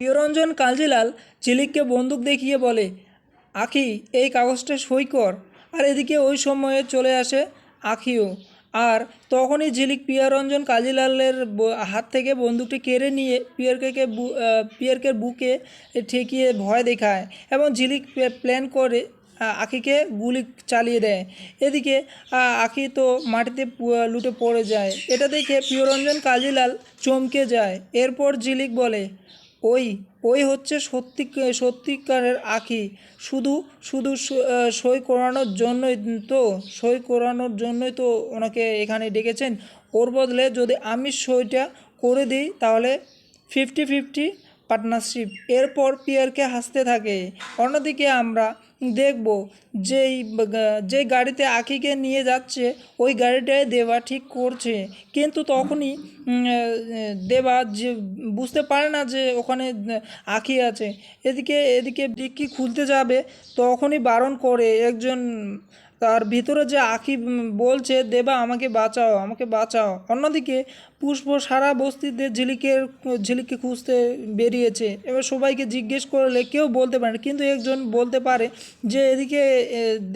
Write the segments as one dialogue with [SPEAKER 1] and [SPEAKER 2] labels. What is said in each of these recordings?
[SPEAKER 1] প্রিয়রঞ্জন কালজিলাল ঝিলিককে বন্দুক দেখিয়ে বলে, আখি, এই কাগজটা সই কর। আর এদিকে ওই সময়ে চলে আসে আখিও। আর তখনই ঝিলিক প্রিয়রঞ্জন কাজীলালের হাত থেকে বন্দুকটি কেড়ে নিয়ে পিয়ারকে পিয়ারকের বুকে ঠেকিয়ে ভয় দেখায় এবং ঝিলিক প্ল্যান করে আখিকে গুলি চালিয়ে দেয়। এদিকে আখি তো মাটিতে লুটে পড়ে যায়। এটা দেখে প্রিয়রঞ্জন কাজীলাল চমকে যায়। এরপর ঝিলিক বলে ওই ওই হচ্ছে সত্যি, সত্যিকারের আখি। শুধু শুধু সই করানোর জন্যই তো, সই করানোর জন্যই তো ওনাকে এখানে ডেকেছেন। ওর বদলে যদি আমি সইটা করে দিই, তাহলে ফিফটি ফিফটি পার্টনারশিপ। এরপর পিয়ারকে হাসতে থাকে। অন্যদিকে আমরা দেখব যেই যে গাড়িতে আখিকে নিয়ে যাচ্ছে, ওই গাড়িটায় দেবা ঠিক করছে। কিন্তু তখনই দেবা যে, বুঝতে পারে না যে ওখানে আখি আছে। এদিকে এদিকে ডিক্কি খুলতে যাবে, তখনই বারণ করে একজন তার ভিতরে যে আখি বলছে, দেবা, আমাকে বাঁচাও আমাকে বাঁচাও। অন্যদিকে পুষ্প সারা বস্তিতে ঝিলিকের, ঝিলিককে খুঁজতে বেরিয়েছে। এবার সবাইকে জিজ্ঞেস করলে কেউ বলতে পারে কিন্তু একজন বলতে পারে যে, এদিকে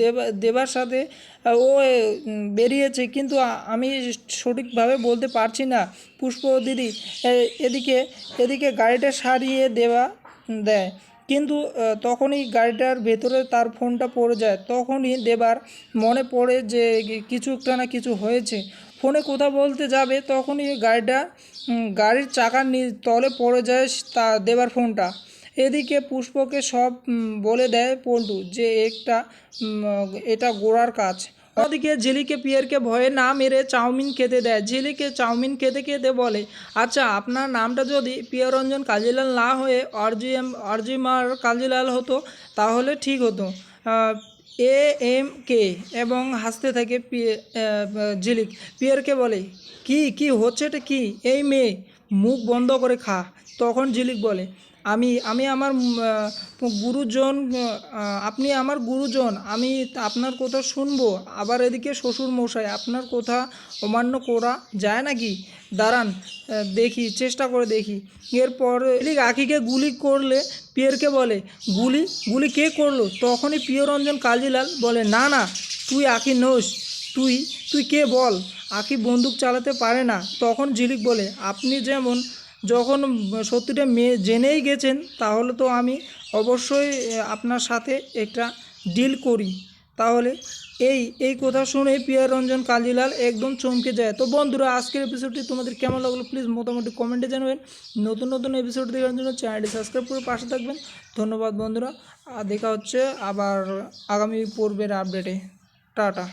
[SPEAKER 1] দেবা, দেবার সাথে ও বেরিয়েছে, কিন্তু আমি সঠিকভাবে বলতে পারছি না। পুষ্প দিদি এদিকে এদিকে গাড়িটা সারিয়ে দেওয়া দেয়। কিন্তু তখনই গাড়িটার ভেতরে তার ফোনটা পড়ে যায়। তখনই দেবার মনে পড়ে যে কিছু একটা না কিছু হয়েছে। ফোনে কথা বলতে যাবে, তখনই গাড়িটা গাড়ির চাকার তলে পড়ে যায় তা, দেবার ফোনটা। এদিকে পুষ্পকে সব বলে দেয় পল্টু যে, একটা এটা গোড়ার কাজ। ওদিকে ঝিলিকে পিয়ারকে ভয়ে না মেরে চাউমিন খেতে দেয়। ঝিলিকে চাউমিন খেতে খেতে বলে আচ্ছা আপনার নামটা যদি পিয়ারঞ্জন কাজিলাল না হয়ে অর্জিএম অর্জিমার কাজিলাল হতো, তাহলে ঠিক হতো। এ এম কে এবং হাসতে থাকে ঝিলিক পিয়ারকে বলে, কি কি হচ্ছে এটা কি? এই মেয়ে মুখ বন্ধ করে খা। তখন ঝিলিক বলে, আমি আমি আমার গুরুজন আপনি আমার গুরুজন, আমি আপনার কথা শুনব। আবার এদিকে শ্বশুর মশাই আপনার কথা অমান্য করা যায় নাকি? দাঁড়ান দেখি, চেষ্টা করে দেখি। এরপর এদিক আখিকে গুলি করলে পিয়রকে বলে, গুলি গুলি কে করল? তখনই প্রিয়রঞ্জন কাজীলাল বলে, না না, তুই আখি নোস। তুই তুই কে বল? আখি বন্দুক চালাতে পারে না। তখন ঝিলিক বলে, আপনি যেমন, যখন সত্যিটা মেয়ে জেনেই গেছেন, তাহলে তো আমি অবশ্যই আপনার সাথে একটা ডিল করি। তাহলে এই এই কথা শুনে পিয়ার রঞ্জন কালিলাল একদম চমকে যায়। তো বন্ধুরা, আজকের এপিসোডটি তোমাদের কেমন লাগল? প্লিজ মোটামুটি কমেন্টে জানাবেন। নতুন নতুন এপিসোড দেখার জন্য চ্যানেলটি সাবস্ক্রাইব করে পাশে থাকবেন। ধন্যবাদ বন্ধুরা। দেখা হচ্ছে আবার আগামী পর্বের আপডেটে টাটা।